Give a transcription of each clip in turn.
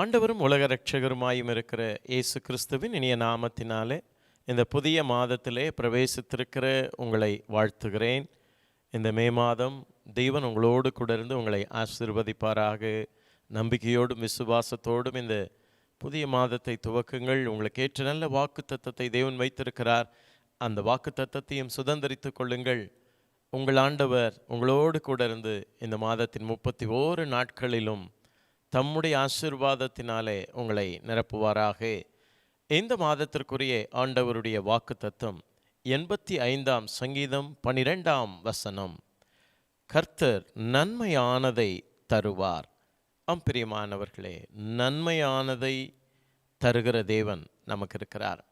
ஆண்டவரும் உலக ரட்சகருமாயும் இருக்கிற இயேசு கிறிஸ்துவின் இனிய நாமத்தினாலே இந்த புதிய மாதத்திலே பிரவேசித்திருக்கிற உங்களை வாழ்த்துகிறேன். இந்த மே மாதம் தெய்வன் உங்களோடு கூட இருந்து உங்களை ஆசீர்வதிப்பாராக. நம்பிக்கையோடும் விசுவாசத்தோடும் இந்த புதிய மாதத்தை துவக்குங்கள். உங்களுக்கு ஏற்ற நல்ல வாக்கு தத்தத்தை தேவன் வைத்திருக்கிறார். அந்த வாக்கு தத்தத்தையும் சுதந்திரித்து கொள்ளுங்கள். உங்கள் ஆண்டவர் உங்களோடு கூட இருந்து இந்த மாதத்தின் முப்பத்தி ஓரு நாட்களிலும் தம்முடைய ஆசீர்வாதத்தினாலே உங்களை நிரப்புவாராக. இந்த மாதத்திற்குரிய ஆண்டவருடைய வாக்கு தத்துவம் எண்பத்தி ஐந்தாம் சங்கீதம் பனிரெண்டாம் வசனம். கர்த்தர் நன்மையானதை தருவார். அம்பிரியமானவர்களே நன்மையானதை தருகிற தேவன் நமக்கு இருக்கிறார்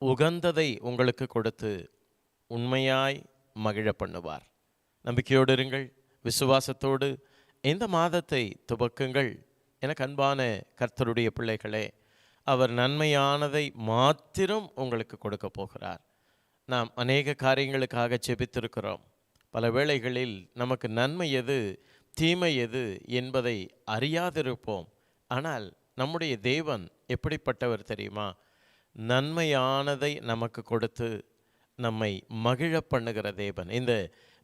உகந்ததை உங்களுக்கு கொடுத்து உண்மையாய் மகிழ பண்ணுவார். நம்பிக்கையோடு இருங்கள் விசுவாசத்தோடு இந்த மாதத்தை துவக்குங்கள். என அன்பான கர்த்தருடைய பிள்ளைகளே அவர் நன்மையானதை மாத்திரம் உங்களுக்கு கொடுக்க போகிறார். நாம் அநேக காரியங்களுக்காக செபித்திருக்கிறோம் பல வேளைகளில் நமக்கு நன்மை எது தீமை எது என்பதை அறியாதிருப்போம். ஆனால் நம்முடைய தேவன் எப்படிப்பட்டவர் தெரியுமா? நன்மையானதை நமக்கு கொடுத்து நம்மை மகிழ பண்ணுகிற தேவன். இந்த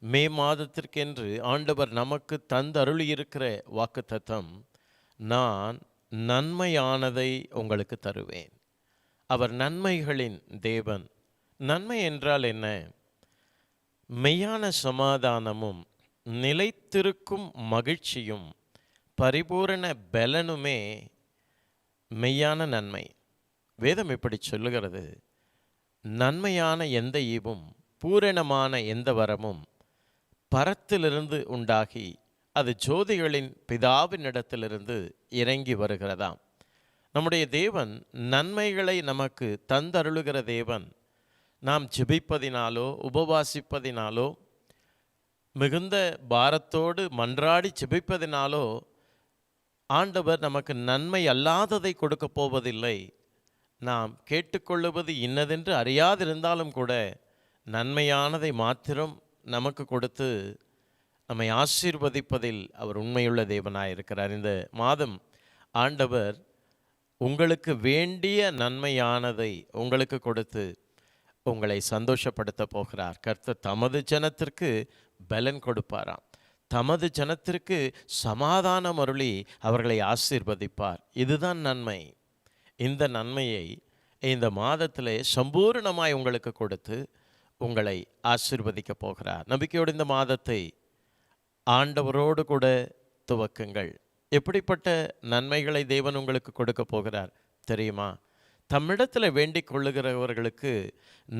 மே மாதத்திற்கென்று ஆண்டவர் நமக்கு தந்தருளியிருக்கிற வாக்குத்தத்தம் நான் நன்மையானதை உங்களுக்கு தருவேன். அவர் நன்மைகளின் தேவன். நன்மை என்றால் என்ன? மெய்யான சமாதானமும் நிலைத்திருக்கும் மகிழ்ச்சியும் பரிபூரண பலனுமே மெய்யான நன்மை. வேதம் இப்படி சொல்லுகிறது. நன்மையான எந்த ஈவும் பூரணமான எந்த வரமும் பரத்திலிருந்து உண்டாகி அது ஜோதிகளின் பிதாவினிடத்திலிருந்து இறங்கி வருகிறதாம். நம்முடைய தேவன் நன்மைகளை நமக்கு தந்தருளுகிற தேவன். நாம் ஜெபிப்பதினாலோ உபவாசிப்பதினாலோ மிகுந்த பாரத்தோடு மன்றாடி ஜெபிப்பதினாலோ ஆண்டவர் நமக்கு நன்மை அல்லாததை கொடுக்க போவதில்லை. நாம் கேட்டுக்கொள்ளுவது இன்னதென்று அறியாதிருந்தாலும் கூட நன்மையானதை மாத்திரம் நமக்கு கொடுத்து நம்மை ஆசீர்வதிப்பதில் அவர் உண்மையுள்ள தேவனாய் இருக்கிறார் இந்த மாதம் ஆண்டவர் உங்களுக்கு வேண்டிய நன்மையானதை உங்களுக்கு கொடுத்து உங்களை சந்தோஷப்படுத்த போகிறார். கர்த்தர் தமது ஜனத்திற்கு பலன் கொடுப்பாராம். தமது ஜனத்திற்கு சமாதானம் அருளி அவர்களை ஆசீர்வதிப்பார். இதுதான் நன்மை. இந்த நன்மையை இந்த மாதத்திலே சம்பூர்ணமாய் உங்களுக்கு கொடுத்து உங்களை ஆசிர்வதிக்கப் போகிறார். நம்பிக்கையோடு இந்த மாதத்தை ஆண்டவரோடு கூட துவக்குங்கள். எப்படிப்பட்ட நன்மைகளை தேவன் உங்களுக்கு கொடுக்க போகிறார் தெரியுமா? தம்மிடத்தில் வேண்டிக் கொள்ளுகிறவர்களுக்கு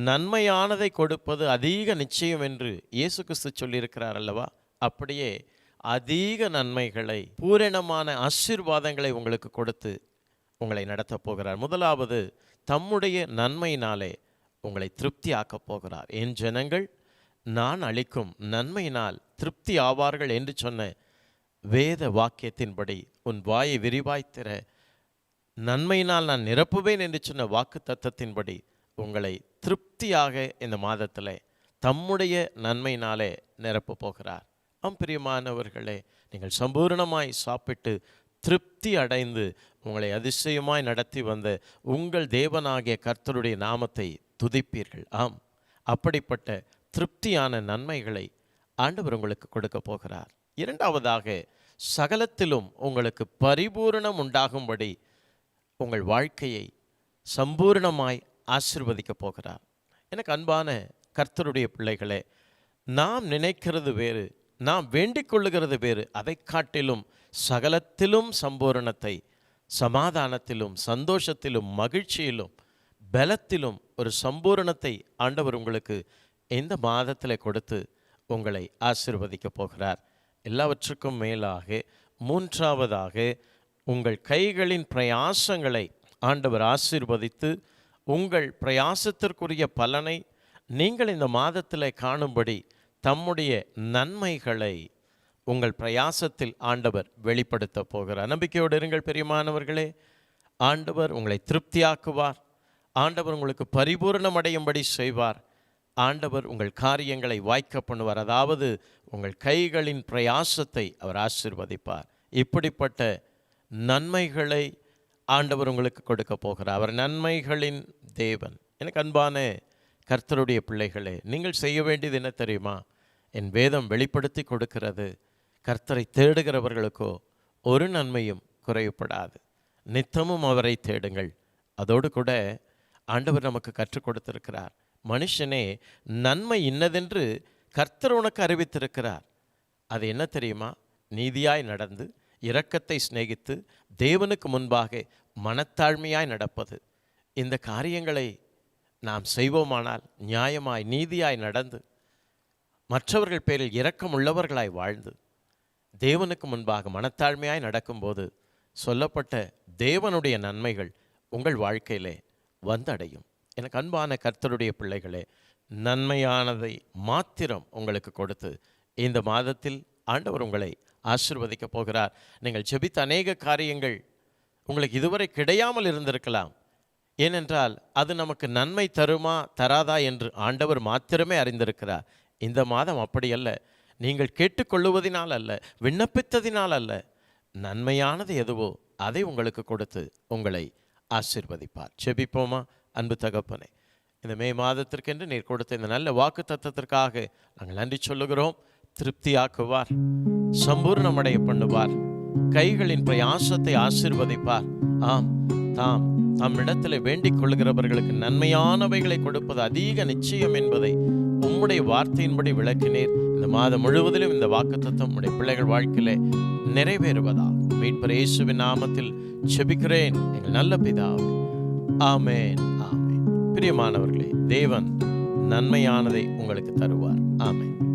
நன்மையானதை கொடுப்பது அதிக நிச்சயம் என்று இயேசு கிறிஸ்து சொல்லியிருக்கிறார் அல்லவா? அப்படியே அதிக நன்மைகளை பூரணமான ஆசீர்வாதங்களை உங்களுக்கு கொடுத்து உங்களை நடத்தப் போகிறார். முதலாவது தம்முடைய நன்மையினாலே உங்களை திருப்தி ஆக்கப் போகிறார். என் ஜனங்கள் நான் அளிக்கும் நன்மையினால் திருப்தி ஆவார்கள் என்று சொன்ன வேத வாக்கியத்தின்படி உன் வாயை விரிவாய்த்திர நன்மையினால் நான் நிரப்புவேன் என்று சொன்ன வாக்கு தத்தத்தின்படி உங்களை திருப்தியாக இந்த மாதத்தில் தம்முடைய நன்மையினாலே நிரப்ப போகிறார். ஆம் பிரியமானவர்களே நீங்கள் சம்பூர்ணமாய் சாப்பிட்டு திருப்தி அடைந்து உங்களை அதிசயமாய் நடத்தி வந்த உங்கள் தேவனாகிய கர்த்தருடைய நாமத்தை துதிப்பீர்கள். ஆம். அப்படிப்பட்ட திருப்தியான நன்மைகளை ஆண்டவர் உங்களுக்கு கொடுக்க போகிறார். இரண்டாவதாக சகலத்திலும் உங்களுக்கு பரிபூரணம் உண்டாகும்படி உங்கள் வாழ்க்கையை சம்பூர்ணமாய் ஆசிர்வதிக்கப் போகிறார். எனக்கு அன்பான கர்த்தருடைய பிள்ளைகளே நாம் நினைக்கிறது வேறு நாம் வேண்டிக் கொள்ளுகிறது வேறு. அதை காட்டிலும் சகலத்திலும் சம்பூரணத்தை சமாதானத்திலும் சந்தோஷத்திலும் மகிழ்ச்சியிலும் பலத்திலும் ஒரு சம்பூரணத்தை ஆண்டவர் உங்களுக்கு இந்த மாதத்தில் கொடுத்து உங்களை ஆசிர்வதிக்க போகிறார். எல்லாவற்றுக்கும் மேலாக மூன்றாவதாக உங்கள் கைகளின் பிரயாசங்களை ஆண்டவர் ஆசீர்வதித்து உங்கள் பிரயாசத்திற்குரிய பலனை நீங்கள் இந்த மாதத்தில் காணும்படி தம்முடைய நன்மைகளை உங்கள் பிரயாசத்தில் ஆண்டவர் வெளிப்படுத்த போகிறார். நம்பிக்கையோடு இருங்கள் பெரியமானவர்களே. ஆண்டவர் உங்களை திருப்தியாக்குவார். ஆண்டவர் உங்களுக்கு பரிபூரணம் அடையும்படி செய்வார். ஆண்டவர் உங்கள் காரியங்களை வாய்க்க பண்ணுவார். அதாவது உங்கள் கைகளின் பிரயாசத்தை அவர் ஆசீர்வதிப்பார். இப்படிப்பட்ட நன்மைகளை ஆண்டவர் உங்களுக்கு கொடுக்க போகிறார். அவர் நன்மைகளின் தேவன். எனக்கு அன்பான கர்த்தருடைய பிள்ளைகளே நீங்கள் செய்ய வேண்டியது என்ன தெரியுமா? என் வேதம் வெளிப்படுத்தி கொடுக்கிறது. கர்த்தரை தேடுகிறவர்களுக்கோ ஒரு நன்மையும் குறைவுபடாது நித்தமும் அவரை தேடுங்கள். அதோடு கூட ஆண்டவர் நமக்கு கற்றுக் கொடுத்திருக்கிறார். மனுஷனே நன்மை இன்னதென்று கர்த்தர் உனக்கு அறிவித்திருக்கிறார். அது என்ன தெரியுமா? நீதியாய் நடந்து இரக்கத்தை சிநேகித்து தேவனுக்கு முன்பாக மனத்தாழ்மையாய் நடப்பது. இந்த காரியங்களை நாம் செய்வோமானால் நியாயமாய் நீதியாய் நடந்து மற்றவர்கள் பேரில் இரக்கம் உள்ளவர்களாய் வாழ்ந்து தேவனுக்கு முன்பாக மனத்தாழ்மையாய் நடக்கும்போது சொல்லப்பட்ட தேவனுடைய நன்மைகள் உங்கள் வாழ்க்கையிலே வந்தடையும். எனக்கு அன்பான கர்த்தருடைய பிள்ளைகளே நன்மையானதை மாத்திரம் உங்களுக்கு கொடுத்து இந்த மாதத்தில் ஆண்டவர் உங்களை ஆசிர்வதிக்கப் போகிறார். நீங்கள் ஜெபித்த அநேக காரியங்கள் உங்களுக்கு இதுவரை கிடையாமல் இருந்திருக்கலாம். ஏனென்றால் அது நமக்கு நன்மை தருமா தராதா என்று ஆண்டவர் மாத்திரமே அறிந்திருக்கிறார். இந்த மாதம் அப்படியல்ல நீங்கள் கேட்டுக்கொள்ளுவதினால் அல்ல விண்ணப்பித்ததினால் அல்ல. நன்மையானது எதுவோ அதை உங்களுக்கு கொடுத்து உங்களை ஆசிர்வதிப்பார். செபிப்போமா? அன்பு தகப்பனே இந்த மே மாதத்திற்கென்று நீர் கொடுத்த இந்த நல்ல வாக்கு தத்தத்திற்காக நாங்கள் நன்றி சொல்லுகிறோம். திருப்தியாக்குவார். சம்பூர்ணமடைய பண்ணுவார். கைகளின் பிரயாசத்தை ஆசிர்வதிப்பார். ஆம் தாம் தம்மிடத்தில் வேண்டிக் கொள்கிறவர்களுக்கு நன்மையானவைகளை கொடுப்பது அதிக நிச்சயம் என்பதை உம்முடைய வார்த்தையின்படி விளக்கினீர். இந்த மாதம் முழுவதிலும் இந்த வாக்குத்தத்தம் உடைய பிள்ளைகள் வாழ்க்கையில நிறைவேறுவதாக. மீட்பர் இயேசுவின் நாமத்தில் செபிக்கிறேன். எங்கள் நல்ல பிதாவே. ஆமேன் ஆமேன். பிரியமானவர்களே தேவன் நன்மையானதை உங்களுக்கு தருவார். ஆமேன்.